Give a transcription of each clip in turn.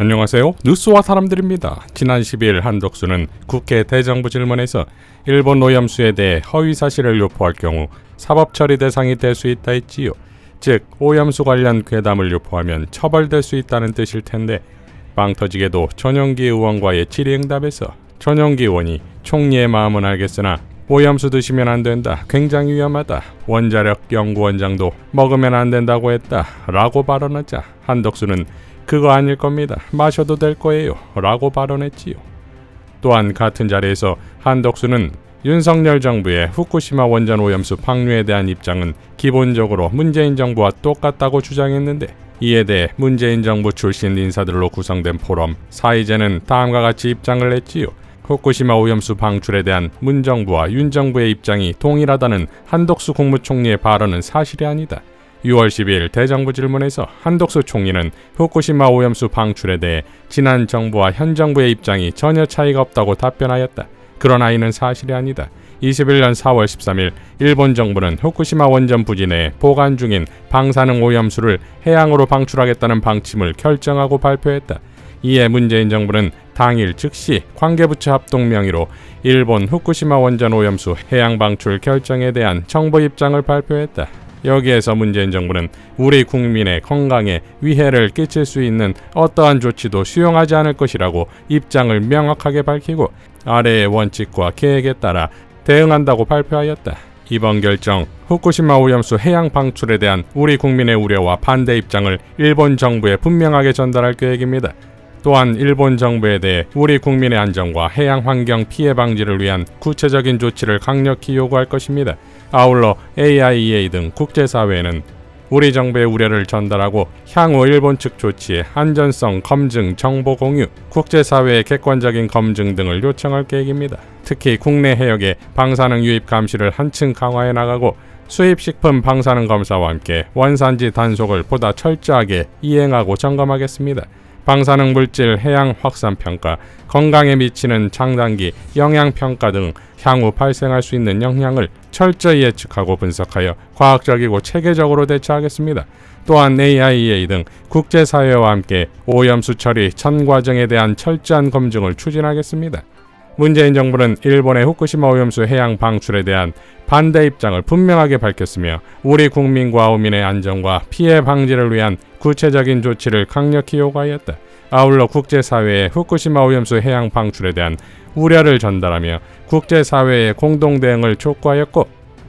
안녕하세요. 뉴스와 사람들입니다. 지난 10일 한덕수는 국회 대정부 질문에서 일본 오염수에 대해 허위 사실을 유포할 경우 사법 처리 대상이 될 수 있다 했지요. 즉 오염수 관련 괴담을 유포하면 처벌될 수 있다는 뜻일 텐데 빵 터지게도 전용기 의원과의 질의응답에서 전용기 의원이 총리의 마음은 알겠으나 오염수 드시면 안 된다. 굉장히 위험하다. 원자력 연구원장도 먹으면 안 된다고 했다. 라고 발언하자 한덕수는 그거 아닐 겁니다. 마셔도 될 거예요. 라고 발언했지요. 또한 같은 자리에서 한덕수는 윤석열 정부의 후쿠시마 원전 오염수 방류에 대한 입장은 기본적으로 문재인 정부와 똑같다고 주장했는데 이에 대해 문재인 정부 출신 인사들로 구성된 포럼 사이제는 다음과 같이 입장을 냈지요. 후쿠시마 오염수 방출에 대한 문 정부와 윤 정부의 입장이 동일하다는 한덕수 국무총리의 발언은 사실이 아니다. 6월 12일 대정부 질문에서 한덕수 총리는 후쿠시마 오염수 방출에 대해 지난 정부와 현 정부의 입장이 전혀 차이가 없다고 답변하였다. 그러나 이는 사실이 아니다. 21년 4월 13일 일본 정부는 후쿠시마 원전 부지 내에 보관 중인 방사능 오염수를 해양으로 방출하겠다는 방침을 결정하고 발표했다. 이에 문재인 정부는 당일 즉시 관계부처 합동 명의로 일본 후쿠시마 원전 오염수 해양 방출 결정에 대한 정부 입장을 발표했다. 여기에서 문재인 정부는 우리 국민의 건강에 위해를 끼칠 수 있는 어떠한 조치도 수용하지 않을 것이라고 입장을 명확하게 밝히고 아래의 원칙과 계획에 따라 대응한다고 발표하였다. 이번 결정 후쿠시마 오염수 해양 방출에 대한 우리 국민의 우려와 반대 입장을 일본 정부에 분명하게 전달할 계획입니다. 또한 일본 정부에 대해 우리 국민의 안전과 해양 환경 피해 방지를 위한 구체적인 조치를 강력히 요구할 것입니다. 아울러 AIEA 등 국제사회에는 우리 정부의 우려를 전달하고 향후 일본 측 조치의 안전성 검증, 정보 공유, 국제사회의 객관적인 검증 등을 요청할 계획입니다. 특히 국내 해역의 방사능 유입 감시를 한층 강화해 나가고 수입식품 방사능 검사와 함께 원산지 단속을 보다 철저하게 이행하고 점검하겠습니다. 방사능 물질 해양 확산 평가, 건강에 미치는 장단기 영향 평가 등 향후 발생할 수 있는 영향을 철저히 예측하고 분석하여 과학적이고 체계적으로 대처하겠습니다. 또한 AIEA 등 국제사회와 함께 오염수 처리 전 과정에 대한 철저한 검증을 추진하겠습니다. 문재인 정부는 일본의 후쿠시마 오염수 해양 방출에 대한 반대 입장을 분명하게 밝혔으며 우리 국민과 어민의 안전과 피해 방지를 위한 구체적인 조치를 강력히 요구하였다. 아울러 국제사회에 후쿠시마 오염수 해양 방출에 대한 우려를 전달하며 국제사회의 공동 대응을 촉구하였고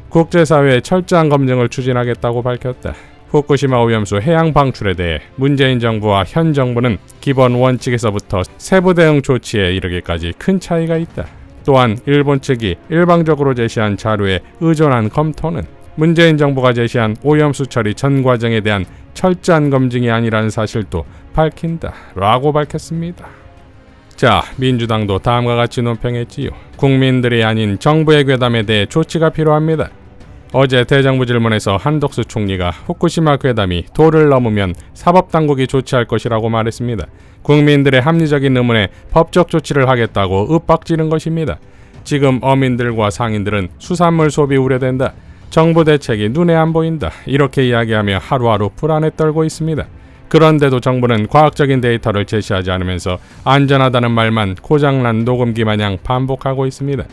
국제사회의 철저한 검증을 추진하겠다고 밝혔다. 후쿠시마 오염수 해양 방출에 대해 문재인 정부와 현 정부는 기본 원칙에서부터 세부 대응 조치에 이르기까지 큰 차이가 있다. 또한 일본 측이 일방적으로 제시한 자료에 의존한 검토는 문재인 정부가 제시한 오염수 처리 전 과정에 대한 철저한 검증이 아니라는 사실도 밝힌다. 라고 밝혔습니다. 자, 민주당도 다음과 같이 논평했지요. 국민들이 아닌 정부의 괴담에 대해 조치가 필요합니다. 어제 대정부 질문에서 한덕수 총리가 후쿠시마 괴담이 도를 넘으면 사법당국이 조치할 것이라고 말했습니다. 국민들의 합리적인 의문에 법적 조치를 하겠다고 윽박지른 것입니다. 지금 어민들과 상인들은 수산물 소비 우려된다. 정부 대책이 눈에 안 보인다. 이렇게 이야기하며 하루하루 불안에 떨고 있습니다. 그런데도 정부는 과학적인 데이터를 제시하지 않으면서 안전하다는 말만 고장난 녹음기 마냥 반복하고 있습니다.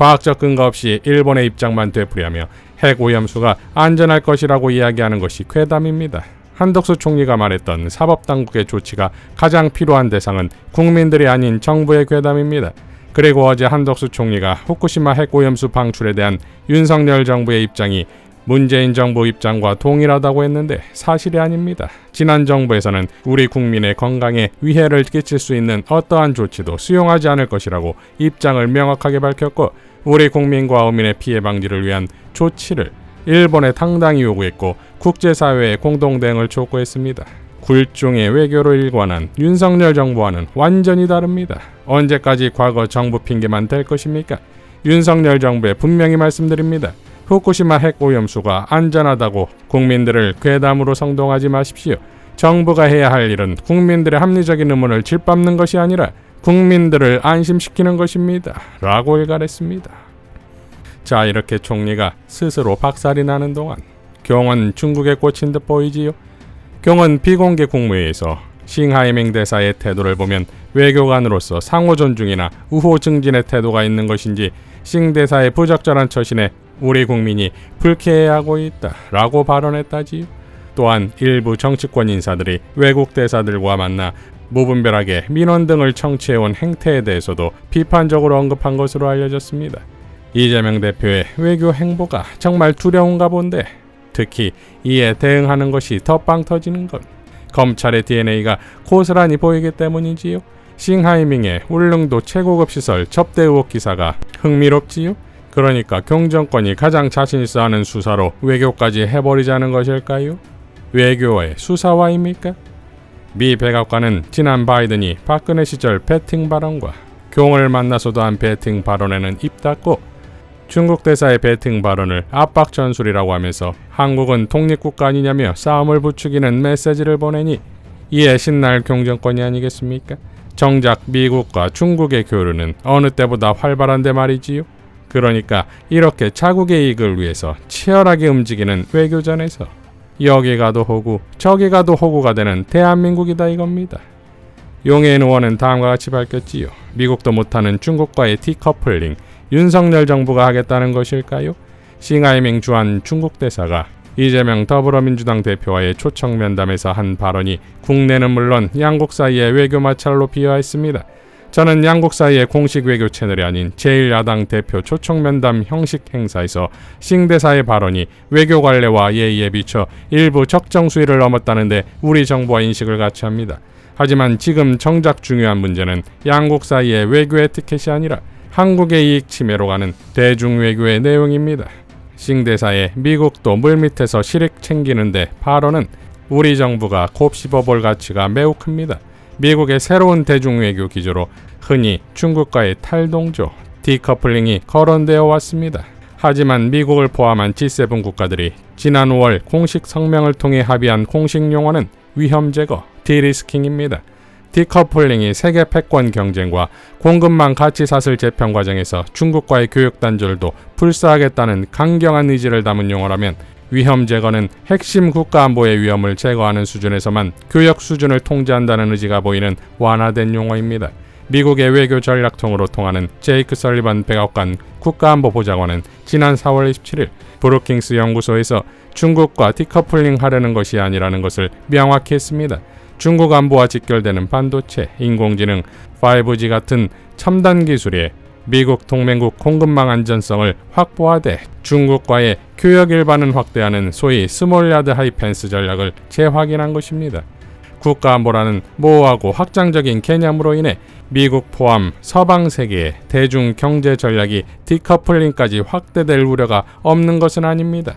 과학적 근거 없이 일본의 입장만 되풀이하며 핵 오염수가 안전할 것이라고 이야기하는 것이 괴담입니다. 한덕수 총리가 말했던 사법당국의 조치가 가장 필요한 대상은 국민들이 아닌 정부의 괴담입니다. 그리고 어제 한덕수 총리가 후쿠시마 핵 오염수 방출에 대한 윤석열 정부의 입장이 문재인 정부 입장과 동일하다고 했는데 사실이 아닙니다. 지난 정부에서는 우리 국민의 건강에 위해를 끼칠 수 있는 어떠한 조치도 수용하지 않을 것이라고 입장을 명확하게 밝혔고 우리 국민과 어민의 피해 방지를 위한 조치를 일본에 당당히 요구했고 국제사회의 공동 대응을 촉구했습니다. 굴종의 외교를 일관한 윤석열 정부와는 완전히 다릅니다. 언제까지 과거 정부 핑계만 될 것입니까? 윤석열 정부에 분명히 말씀드립니다. 후쿠시마 핵 오염수가 안전하다고 국민들을 괴담으로 성동하지 마십시오. 정부가 해야 할 일은 국민들의 합리적인 의문을 짓밟는 것이 아니라 국민들을 안심시키는 것입니다. 라고 일갈했습니다. 자, 이렇게 총리가 스스로 박살이 나는 동안 경은 중국에 꽂힌 듯 보이지요. 경은 비공개 국무회의에서 싱하이밍 대사의 태도를 보면 외교관으로서 상호 존중이나 우호 증진의 태도가 있는 것인지 싱 대사의 부적절한 처신에 우리 국민이 불쾌해하고 있다 라고 발언했다지요. 또한 일부 정치권 인사들이 외국 대사들과 만나 무분별하게 민원 등을 청취해온 행태에 대해서도 비판적으로 언급한 것으로 알려졌습니다. 이재명 대표의 외교 행보가 정말 두려운가 본데 특히 이에 대응하는 것이 더 빵 터지는 건 검찰의 DNA가 고스란히 보이기 때문이지요. 싱하이밍의 울릉도 최고급 시설 접대 의혹 기사가 흥미롭지요. 그러니까 경정권이 가장 자신 있어 하는 수사로 외교까지 해버리자는 것일까요? 외교의 수사화입니까? 미 백악관은 지난 바이든이 박근혜 시절 배팅 발언과 경을 만나서도 한 배팅 발언에는 입 닫고 중국 대사의 배팅 발언을 압박 전술이라고 하면서 한국은 독립국가 아니냐며 싸움을 부추기는 메시지를 보내니 이에 신날 경정권이 아니겠습니까? 정작 미국과 중국의 교류는 어느 때보다 활발한데 말이지요. 그러니까 이렇게 자국의 이익을 위해서 치열하게 움직이는 외교전에서 여기 가도 호구, 저기 가도 호구가 되는 대한민국이다 이겁니다. 용해인 의원은 다음과 같이 밝혔지요. 미국도 못하는 중국과의 티커플링, 윤석열 정부가 하겠다는 것일까요? 싱하이밍 주한 중국 대사가 이재명 더불어민주당 대표와의 초청 면담에서 한 발언이 국내는 물론 양국 사이의 외교 마찰로 비화했습니다. 저는 양국 사이의 공식 외교 채널이 아닌 제1야당 대표 초청 면담 형식 행사에서 싱 대사의 발언이 외교 관례와 예의에 비춰 일부 적정 수위를 넘었다는데 우리 정부와 인식을 같이 합니다. 하지만 지금 정작 중요한 문제는 양국 사이의 외교 에티켓이 아니라 한국의 이익 침해로 가는 대중 외교의 내용입니다. 싱 대사의 미국도 물밑에서 실익 챙기는데 발언은 우리 정부가 곱씹어볼 가치가 매우 큽니다. 미국의 새로운 대중외교 기조로 흔히 중국과의 탈동조, 디커플링이 거론되어 왔습니다. 하지만 미국을 포함한 G7 국가들이 지난 5월 공식 성명을 통해 합의한 공식 용어는 위험 제거, 디리스킹입니다. 디커플링이 세계 패권 경쟁과 공급망 가치 사슬 재편 과정에서 중국과의 교육 단절도 불사하겠다는 강경한 의지를 담은 용어라면 위험 제거는 핵심 국가 안보의 위험을 제거하는 수준에서만 교역 수준을 통제한다는 의지가 보이는 완화된 용어입니다. 미국의 외교 전략통으로 통하는 제이크 설리반 백악관 국가안보보좌관은 지난 4월 27일 브루킹스 연구소에서 중국과 디커플링 하려는 것이 아니라는 것을 명확히 했습니다. 중국 안보와 직결되는 반도체, 인공지능, 5G 같은 첨단 기술에 미국 동맹국 공급망 안전성을 확보하되 중국과의 교역 일반을 확대하는 소위 스몰 야드 하이펜스 전략을 재확인한 것입니다. 국가안보라는 모호하고 확장적인 개념으로 인해 미국 포함 서방 세계의 대중 경제 전략이 디커플링까지 확대될 우려가 없는 것은 아닙니다.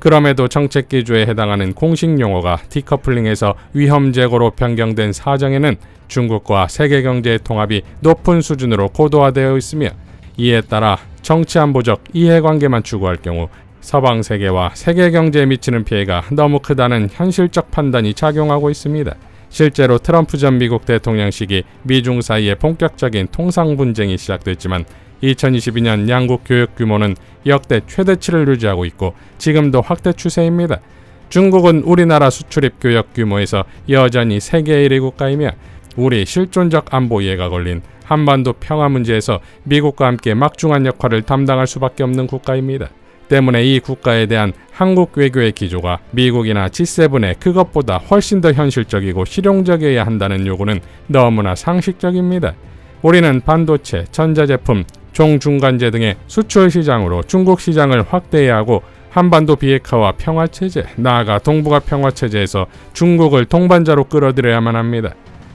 그럼에도 정책 기조에 해당하는 공식 용어가 디커플링에서 위험 제고로 변경된 사정에는 중국과 세계 경제의 통합이 높은 수준으로 고도화되어 있으며 이에 따라 정치 안보적 이해관계만 추구할 경우 서방 세계와 세계 경제에 미치는 피해가 너무 크다는 현실적 판단이 작용하고 있습니다. 실제로 트럼프 전 미국 대통령 시기 미중 사이의 본격적인 통상 분쟁이 시작됐지만 2022년 양국 교역 규모는 역대 최대치를 유지하고 있고 지금도 확대 추세입니다. 중국은 우리나라 수출입 교역 규모에서 여전히 세계 1위 국가이며 우리 실존적 안보 이해가 걸린 한반도 평화 문제에서 미국과 함께 막중한 역할을 담당할 수밖에 없는 국가입니다. 때문에 이 국가에 대한 한국 외교의 기조가 미국이나 G7의 그것보다 훨씬 더 현실적이고 실용적이어야 한다는 요구는 너무나 상식적입니다. 우리는 반도체, 전자제품, 종중간재 등의 수출 시장으로 중국 시장을 확대해야 하고 한반도 비핵화와 평화체제, 나아가 동북아 평화체제에서 중국을 동반자로 끌어들여야만 합니다.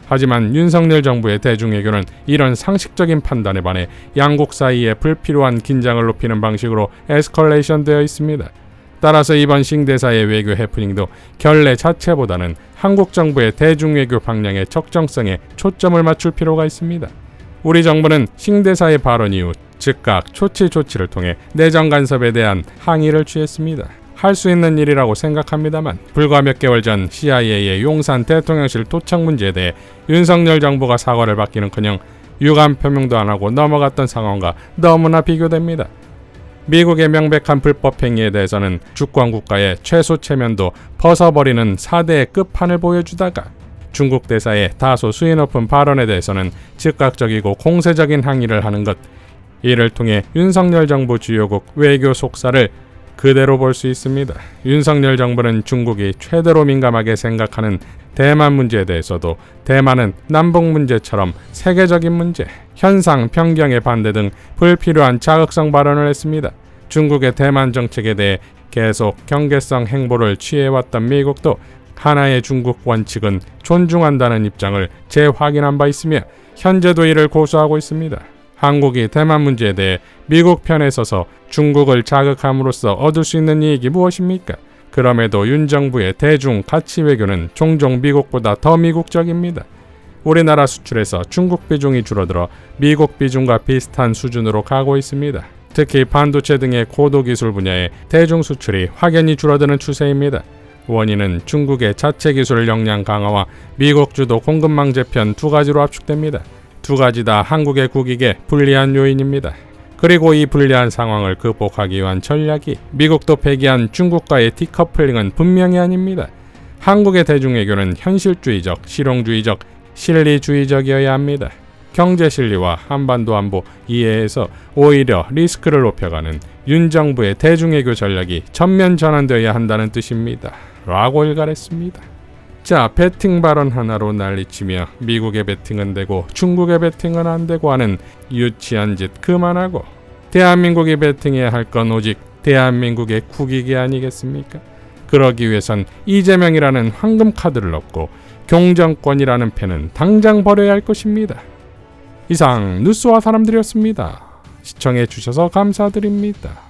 하지만 윤석열 정부의 대중외교는 이런 상식적인 판단에 반해 양국 사이에 불필요한 긴장을 높이는 방식으로 에스컬레이션 되어 있습니다. 따라서 이번 싱대사의 외교 해프닝도 결례 자체보다는 한국 정부의 대중외교 방향의 적정성에 초점을 맞출 필요가 있습니다. 우리 정부는 싱대사의 발언 이후 즉각 조치 조치를 통해 내정 간섭에 대한 항의를 취했습니다. 할 수 있는 일이라고 생각합니다만 불과 몇 개월 전 CIA의 용산 대통령실 도청 문제에 대해 윤석열 정부가 사과를 받기는커녕 유감 표명도 안 하고 넘어갔던 상황과 너무나 비교됩니다. 미국의 명백한 불법 행위에 대해서는 주권 국가의 최소 체면도 벗어버리는 4대의 끝판을 보여주다가 중국 대사의 다소 수위 높은 발언에 대해서는 즉각적이고 공세적인 항의를 하는 것 이를 통해 윤석열 정부 주요국 외교 속사를 그대로 볼 수 있습니다. 윤석열 정부는 중국이 최대로 민감하게 생각하는 대만 문제에 대해서도 대만은 남북 문제처럼 세계적인 문제, 현상, 편경에 반대 등 불필요한 자극성 발언을 했습니다. 중국의 대만 정책에 대해 계속 경계성 행보를 취해왔던 미국도 하나의 중국 원칙은 존중한다는 입장을 재확인한 바 있으며 현재도 이를 고수하고 있습니다. 한국이 대만 문제에 대해 미국 편에 서서 중국을 자극함으로써 얻을 수 있는 이익이 무엇입니까? 그럼에도 윤 정부의 대중 가치 외교는 종종 미국보다 더 미국적입니다. 우리나라 수출에서 중국 비중이 줄어들어 미국 비중과 비슷한 수준으로 가고 있습니다. 특히 반도체 등의 고도 기술 분야의 대중 수출이 확연히 줄어드는 추세입니다. 원인은 중국의 자체 기술 역량 강화와 미국 주도 공급망 재편 두 가지로 압축됩니다. 두 가지 다 한국의 국익에 불리한 요인입니다. 그리고 이 불리한 상황을 극복하기 위한 전략이 미국도 폐기한 중국과의 디커플링은 분명히 아닙니다. 한국의 대중외교는 현실주의적, 실용주의적, 실리주의적이어야 합니다. 경제 실리와 한반도 안보 이해에서 오히려 리스크를 높여가는 윤 정부의 대중외교 전략이 전면 전환되어야 한다는 뜻입니다. 라고 일갈했습니다. 자, 배팅 발언 하나로 난리치며 미국의 배팅은 되고 중국의 배팅은 안 되고 하는 유치한 짓 그만하고 대한민국이 배팅해야 할 건 오직 대한민국의 국익이 아니겠습니까? 그러기 위해선 이재명이라는 황금 카드를 넣고 경정권이라는 펜은 당장 버려야 할 것입니다. 이상 뉴스와 사람들이었습니다. 시청해 주셔서 감사드립니다.